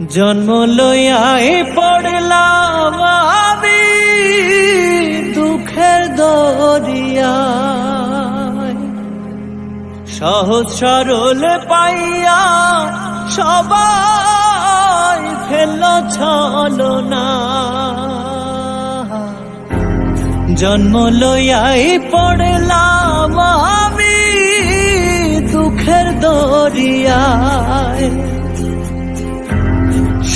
জন্ম লইয়াই পড়লাম আমি দুঃখের দরিয়া সহজ সরল পাইয়া সবাই ফেল ছলো না জন্ম লইয়াই পড়লাম আমি দুঃখের দরিয়ায়।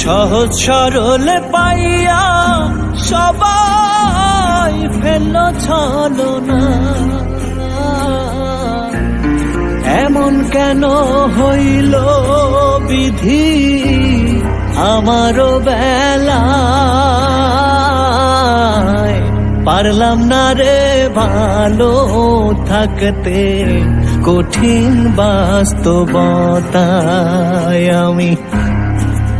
সহজ সরল পাইয়া সবাই ফেল ছলো না। এমন কেন হইল বিধি আমারও বেলায়? পারলাম না রে ভালো থাকতে, কঠিন বাস্তবতায় আমি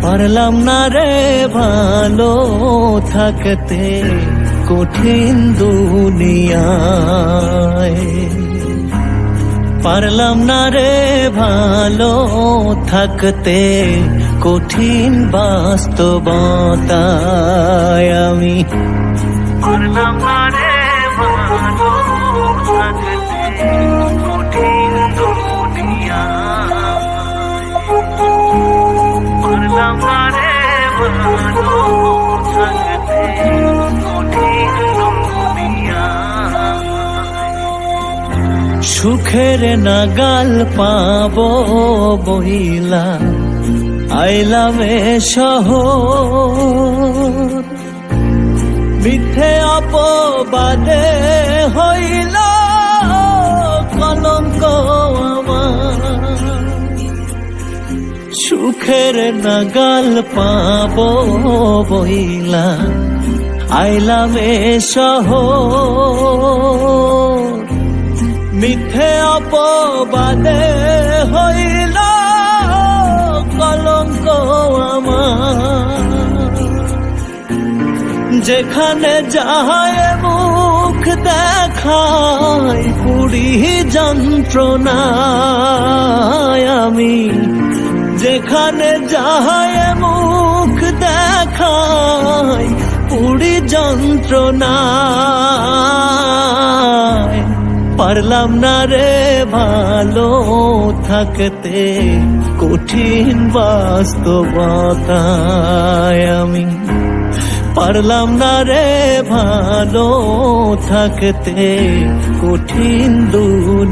পারলাম না রে ভালো থাকতে কঠিন দুনিয়ায় পারলাম না রে ভালো থাকতে কঠিন বাস্তবতায় আমি পারলাম না রে ভালো থাকতে কঠিন সুখের নাগাল পাব বহিলা আইলামে সহ মিথ্যে অপবাদে হইল সুখের নাগাল পাব বইলা। আইলাম শহর। মিথ্যে অপবাদে হইল কলঙ্ক আমার। যেখানে যায় মুখ দেখায় পুরি যন্ত্রণায় আমি যেখানে যায় মুখ দেখায়, পুরি যন্ত্রণা। পারলাম না রে ভালো থাকতে, কঠিন বাস্তবতায় আমি। পারলাম না রে ভালো থাকতে, কঠিন দুনিয়ায়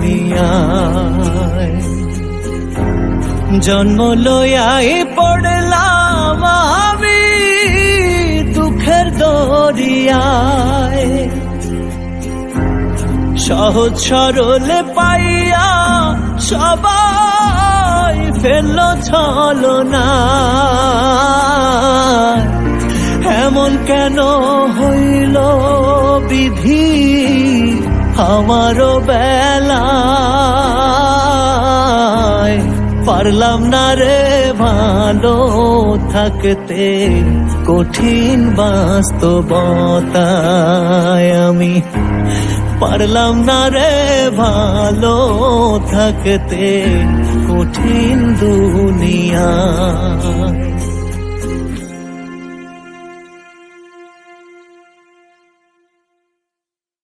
জন্ম লইয়াই পড়লাম আমি দুঃখের দরিয়ায়। সহজ সরল পাইয়া সবাই ফেলল ছলো না এমন কেন হইল বিধি? আমারও বেলায় পারলাম না রে ভালো থাকতে। কঠিন বাস্তবতায় আমি পারলাম না রে ভালো থাকতে। কঠিন দুনিয়া